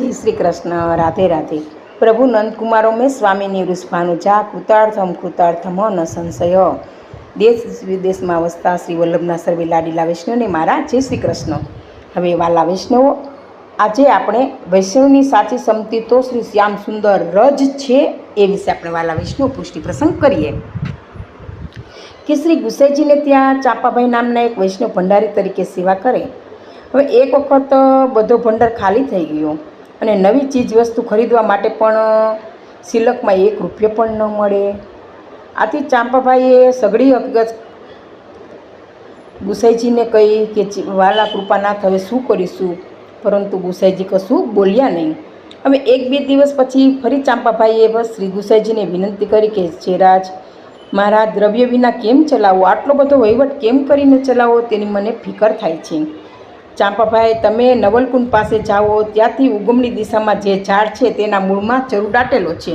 જય શ્રી કૃષ્ણ, રાધે રાધે. પ્રભુ નંદકુમારો, મેં સ્વામીની ઋષભાનુજા કૃતાર્થમ કૃતાર્થમ ન સંશય. દેશ વિદેશમાં વસતા શ્રી વલ્લભના સર્વે લાડીલા વૈષ્ણવને મારા જય શ્રી કૃષ્ણ. હવે વાલા વૈષ્ણવો, આજે આપણે વૈષ્ણવની સાચી સમતી તો શ્રી શ્યામ સુંદર રજ છે એ વિશે આપણે વાલા વૈષ્ણવ પુષ્ટિ પ્રસંગ કરીએ. કે શ્રી ગુસાઈજીને ત્યાં ચાંપાભાઈ નામના એક વૈષ્ણવ ભંડારી તરીકે સેવા કરે. હવે એક વખત બધો ભંડાર ખાલી થઈ ગયો. અને નવી ચીજ વસ્તુ ખરીદવા માટે પણ સિલકમાં એક રૂપિયો પણ ન મળે. આથી ચાંપાભાઈએ સઘળી હકીકત ગુસાઈજીને કહી કે વાલા કૃપાનાથ હવે શું કરીશું? પરંતુ ગુસાઈજી કશું બોલ્યા નહીં. હવે એક બે દિવસ પછી ફરી ચાંપાભાઈએ બસ શ્રી ગુસાઈજીને વિનંતી કરી કે જેરાજ મારા દ્રવ્ય વિના કેમ ચલાવો? આટલો બધો વહીવટ કેમ કરીને ચલાવો? તેની મને ફિકર થાય છે. ચાંપાભાઈ, તમે નવલકુંડ પાસે જાઓ, ત્યાંથી ઉગમની દિશામાં જે ઝાડ છે તેના મૂળમાં ચરુ દાટેલો છે.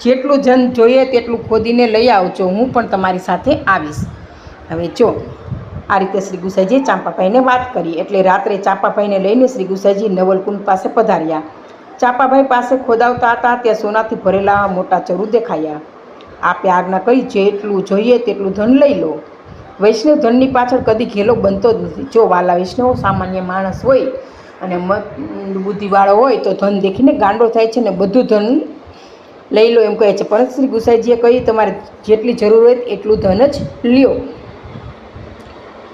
જેટલું જન જોઈએ તેટલું ખોદીને લઈ આવજો, હું પણ તમારી સાથે આવીશ. હવે જો, આ રીતે શ્રી ગુસાઈજીએ ચાંપાભાઈને વાત કરી, એટલે રાત્રે ચાંપાભાઈને લઈને શ્રી ગુસાઈજી નવલકુંડ પાસે પધાર્યા. ચાંપાભાઈ પાસે ખોદાવતા હતા, ત્યાં સોનાથી ભરેલા મોટા ચરુ દેખાયા. આપે આજ્ઞા કરી, જેટલું જોઈએ તેટલું ધન લઈ લો. વૈષ્ણવ ધનની પાછળ કદી ઘેલો બનતો જ નથી. જો વાલા વૈષ્ણવ સામાન્ય માણસ હોય અને બુદ્ધિવાળો હોય તો ધન દેખીને ગાંડો થાય છે ને બધું ધન લઈ લો એમ કહે છે. પરંતુ શ્રી ગુસાઈજીએ કહી તમારે જેટલી જરૂર હોય એટલું ધન જ લ્યો.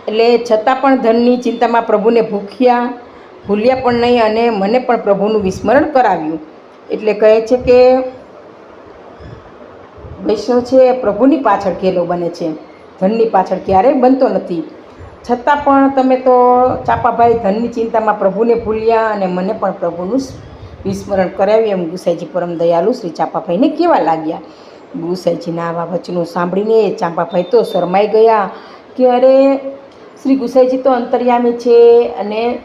એટલે છતાં પણ ધનની ચિંતામાં પ્રભુને ભૂખ્યા, ભૂલ્યા પણ નહીં અને મને પણ પ્રભુનું વિસ્મરણ કરાવ્યું. એટલે કહે છે કે, વૈષ્ણવ છે, પ્રભુની પાછળ ઘેલો બને છે. ધનની પાછળ ક્યારેય બનતો નથી. છતાં પણ તમે તો ચાપાભાઈ ધનની ચિંતામાં પ્રભુને ભૂલ્યા અને મને પણ પ્રભુનું વિસ્મરણ કરાવ્યું એમ ગુસાઈજી પરમ દયાલુ શ્રી ચાપાભાઈને કેવા લાગ્યા. ગુસાઈજીના આવા વચનો સાંભળીને ચાંપાભાઈ તો શરમાઈ ગયા કે અરે, શ્રી ગુસાઈજી તો અંતર્યામી છે અને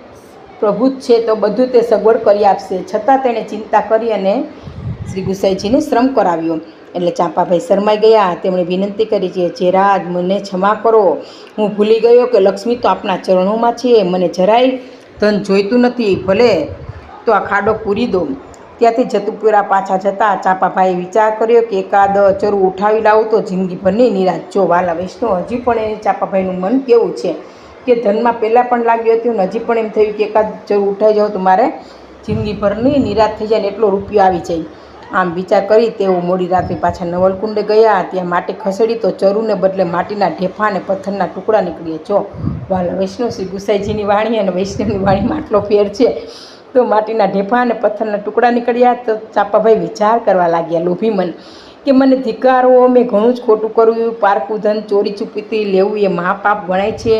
પ્રભુ જ છે તો બધું તે સગવડ કરી આપશે. છતાં તેણે ચિંતા કરી અને શ્રી ગુસાઈજીને શ્રમ કરાવ્યો. એટલે ચાંપાભાઈ શરમાઈ ગયા. તેમણે વિનંતી કરી છે જે રાજ મને ક્ષમા કરો. હું ભૂલી ગયો કે લક્ષ્મી તો આપણા ચરણોમાં છે. મને જરાય ધન જોઈતું નથી. ભલે તો આ ખાડો પૂરી દો. ત્યાંથી જતુપુરા પાછા જતાં ચાંપાભાઈએ વિચાર કર્યો કે એકાદ ચરું ઉઠાવી લાવું તો જિંદગીભરની નિરાશ. જો, વાલા વૈષ્ણવ, હજી પણ એ ચાંપાભાઈનું મન કેવું છે? કે ધનમાં પહેલાં પણ લાગ્યું હતું હજી પણ એમ થયું કે એકાદ ચરું ઉઠાઈ જાઉં તો મારે જિંદગીભરની નિરાશ થઈ જાય ને એટલો રૂપિયો આવી જાય. આમ વિચાર કરી તેઓ મોડી રાત્રે પાછા નવલકુંડે ગયા. ત્યાં માટી ખસેડી તો ચરુને બદલે માટીના ઢેફા અને પથ્થરના ટુકડા નીકળીએ જો, વાલા વૈષ્ણવ શ્રી ગુસાઈજીની વાણી અને વૈષ્ણવની વાણીમાં આટલો ફેર છે, તો માટીના ઢેફા અને પથ્થરના ટુકડા નીકળ્યા તો ચાપાભાઈ વિચાર કરવા લાગ્યા લોભી મન, કે મને ધિકારો મેં ઘણું જ ખોટું કર્યું. પારકું ધન ચોરી છુપીથી લેવું એ મહાપાપ ગણાય છે.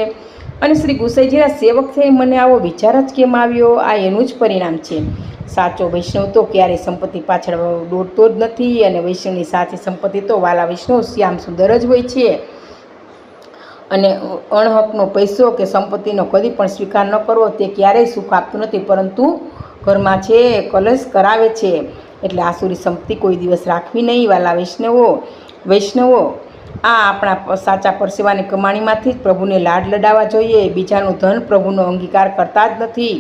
અને શ્રી ગુસાઈજીના સેવક થઈ મને આવો વિચાર જ કેમ આવ્યો? આ એનું જ પરિણામ છે. સાચો વૈષ્ણવ તો ક્યારેય સંપત્તિ પાછળ દોડતો જ નથી અને વૈષ્ણવની સાચી સંપત્તિ તો વાલા વૈષ્ણવ શ્યામ સુંદર જ હોય છે. અને અણહકનો પૈસો કે સંપત્તિનો કદી પણ સ્વીકાર ન કરવો તે ક્યારેય સુખ આપતું નથી, પરંતુ ઘરમાં છે, કલશ કરાવે છે. એટલે આસુરી સંપત્તિ કોઈ દિવસ રાખવી નહીં વાલા વૈષ્ણવો. વૈષ્ણવો આ આપણા સાચા પરસેવાની કમાણીમાંથી જ પ્રભુને લાડ લડાવવા જોઈએ. બીજાનું ધન પ્રભુનો અંગીકાર કરતા જ નથી.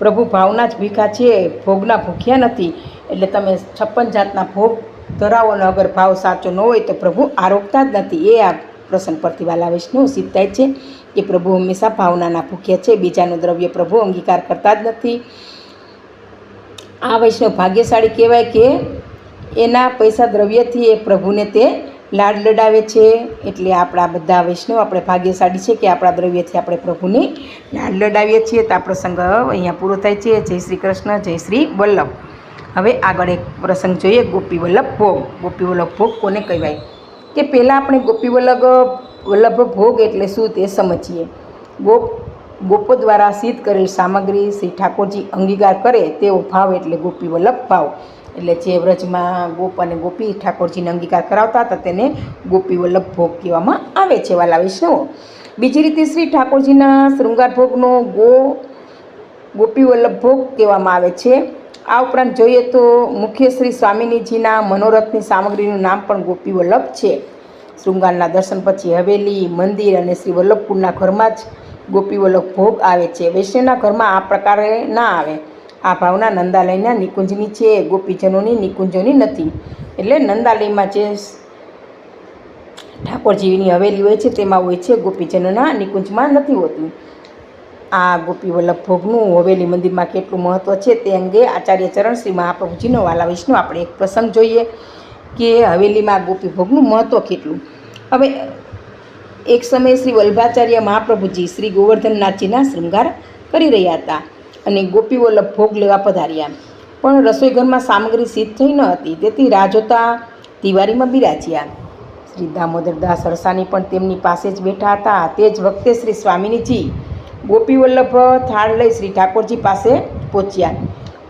પ્રભુ ભાવના જ ભીખા છે, ભોગના ભૂખ્યા નથી. એટલે તમે છપ્પન જાતના ભોગ ધરાવો અને અગર ભાવ સાચો ન હોય તો પ્રભુ આરોગતા જ નથી. એ આ પ્રસંગ પરથી વાલા વૈષ્ણવ સિદ્ધાય છે કે પ્રભુ હંમેશા ભાવનાના ભૂખ્યા છે, બીજાનું દ્રવ્ય પ્રભુ અંગીકાર કરતા જ નથી. આ વૈષ્ણવ ભાગ્યશાળી કહેવાય કે એના પૈસા દ્રવ્યથી એ પ્રભુને તે લાડ લડાવે છે, એટલે આપણા બધા વૈષ્ણવ આપણે ભાગ્યશાળી છે કે આપણા દ્રવ્યથી આપણે પ્રભુને લાડ લડાવીએ છીએ. તો આ પ્રસંગ અહીંયા પૂરો થાય છે. જય શ્રી કૃષ્ણ, જય શ્રી વલ્લભ. હવે આગળ એક પ્રસંગ જોઈએ, ગોપી વલ્લભ ભોગ. ગોપી વલ્લભ ભોગ કોને કહેવાય? કે પહેલાં આપણે ગોપી વલ્લભ વલ્લભ ભોગ એટલે શું તે સમજીએ. ગોપ, ગોપો દ્વારા સિદ્ધ કરેલ સામગ્રી શ્રી ઠાકોરજી અંગીકાર કરે તેવો ભાવ એટલે ગોપી વલ્લભ ભાવ. એટલે જે વ્રજમાં ગોપ અને ગોપી ઠાકોરજીને અંગીકાર કરાવતા હતા તેને ગોપી વલ્લભ ભોગ કહેવામાં આવે છે, વાલા વૈષ્ણવો બીજી રીતે શ્રી ઠાકોરજીના શૃંગાર ભોગનો ગો ગોપી વલ્લભ ભોગ કહેવામાં આવે છે. આ ઉપરાંત જોઈએ તો મુખ્ય શ્રી સ્વામિનીજીના મનોરથની સામગ્રીનું નામ પણ ગોપી વલ્લભ છે. શૃંગારના દર્શન પછી હવેલી, મંદિર અને શ્રી વલ્લભપુરના ઘરમાં જ ગોપી વલ્લભ ભોગ આવે છે. વૈષ્ણવના ઘરમાં આ પ્રકારે ના આવે. આ ભાવના નંદાલયના નિકુંજની છે. ગોપીજનોની નિકુંજોની નથી. એટલે નંદાલયમાં જે ઠાકોરજીની હવેલી હોય છે, તેમાં હોય છે, ગોપીજનોના નિકુંજમાં નથી હોતું. આ ગોપી વલ્લભ ભોગનું હવેલી મંદિરમાં કેટલું મહત્ત્વ છે તે અંગે આચાર્ય ચરણ શ્રી મહાપ્રભુજીનો વાલા વિષ્ણુ આપણે એક પ્રસંગ જોઈએ કે હવેલીમાં ગોપી ભોગનું મહત્ત્વ કેટલું. હવે એક સમયે શ્રી વલ્ભાચાર્ય મહાપ્રભુજી શ્રી ગોવર્ધનનાથજીના શૃંગાર કરી રહ્યા હતા. અને ગોપી વલ્લભ ભોગ લેવા પધાર્યા પણ રસોઈઘરમાં સામગ્રી સિદ્ધ થઈ ન હતી, તેથી રાહ જોતા દિવાળીમાં બિરાજ્યા. શ્રી દામોદરદાસ હરસાની પણ તેમની પાસે જ બેઠા હતા. તે જ વખતે શ્રી સ્વામિનીજી ગોપી વલ્લભ થાળ લઈ શ્રી ઠાકોરજી પાસે પહોંચ્યા.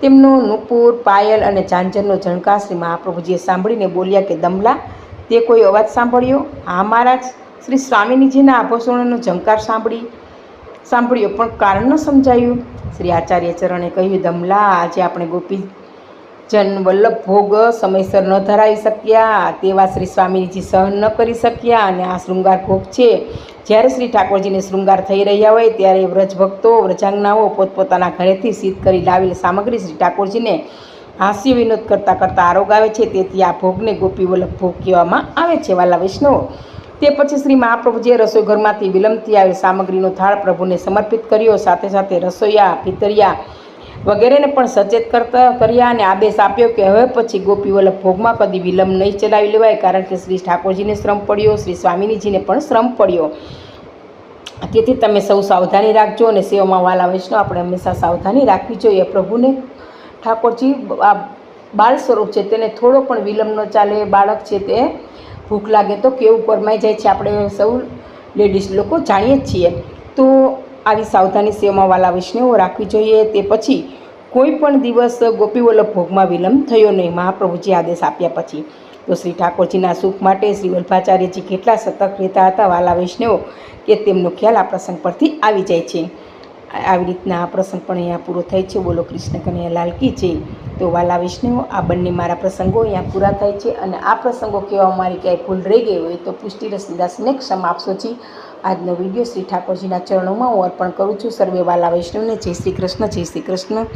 તેમનો નુપુર, પાયલ અને ઝાંઝરનો ઝણકાર શ્રી મહાપ્રભુજીએ સાંભળીને બોલ્યા કે, દમલા, તે કોઈ અવાજ સાંભળ્યો? હા, મહારાજ, શ્રી સ્વામિનીજીના આભૂષણોનો ઝંકાર સાંભળી સાંભળ્યો, પણ કારણ ન સમજાયું. શ્રી આચાર્ય ચરણે કહ્યું, દમલા, આજે આપણે ગોપી જન વલ્લભ ભોગ સમયસર ન ધરાવી શક્યા, તેવા શ્રી સ્વામીજી સહન ન કરી શક્યા અને આ શૃંગાર ભોગ છે. જ્યારે શ્રી ઠાકોરજીને શૃંગાર થઈ રહ્યા હોય, ત્યારે વ્રજ ભક્તો વ્રજાંગનાઓ પોતપોતાના ઘરેથી સિદ્ધ કરી લાવેલી સામગ્રી શ્રી ઠાકોરજીને હાસ્ય વિનોદ કરતાં કરતાં આરોગ આવે છે. તેથી આ ભોગને ગોપી વલ્લભ ભોગ કહેવામાં આવે છે. વાલા વૈષ્ણવો તે પછી શ્રી મહાપ્રભુજીએ રસોઈઘરમાંથી વિલંબથી આવેલ સામગ્રીનો થાળ પ્રભુને સમર્પિત કર્યો. સાથે સાથે રસોઈયા પિતરિયા વગેરેને પણ સચેત કરતા કર્યા અને આદેશ આપ્યો કે હવે પછી ગોપી વલ્લભ ભોગમાં કદી વિલંબ નહીં ચલાવી લેવાય કારણ કે શ્રી ઠાકોરજીને શ્રમ પડ્યો, શ્રી સ્વામિનીજીને પણ શ્રમ પડ્યો. તેથી તમે સૌ સાવધાની રાખજો અને સેવામાં વાલા વૈષ્ણવ આપણે હંમેશા સાવધાની રાખવી જોઈએ. પ્રભુને ઠાકોરજી, આ બાળ સ્વરૂપ છે તેને થોડો પણ વિલંબ ન ચાલે. બાળક છે તે ભૂખ લાગે તો કેવું પરમાઈ જાય છે આપણે સૌ લેડીઝ લોકો જાણીએ જ છીએ. તો આવી સાવધાની સેવામાં વાલા વૈષ્ણવો રાખવી જોઈએ. તે પછી કોઈ પણ દિવસ ગોપીવલ્લભ ભોગમાં વિલંબ થયો નહીં. મહાપ્રભુજી આદેશ આપ્યા પછી. તો શ્રી ઠાકોરજીના સુખ માટે શ્રી વલ્ભાચાર્યજી કેટલા સતર્ક રહેતા હતા વાલા વૈષ્ણવો કે તેમનો ખ્યાલ આ પ્રસંગ પરથી આવી જાય છે. આવી રીતના આ પ્રસંગ પણ અહીંયા પૂરો થાય છે. બોલો કૃષ્ણ કનૈયા લાલ કી જય. તો વાલા વૈષ્ણવો આ બંને મારા પ્રસંગો અહીંયા પૂરા થાય છે અને આ પ્રસંગો કહેવા મારી ક્યાંય ભૂલ રહી ગઈ હોય તો પુષ્ટિ રસદાસને ક્ષમા આપશો છી આજનો વીડિયો શ્રી ઠાકોરજીના ચરણોમાં હું અર્પણ કરું છું. સર્વે વાલા વૈષ્ણવને જય શ્રી કૃષ્ણ, જય શ્રી કૃષ્ણ.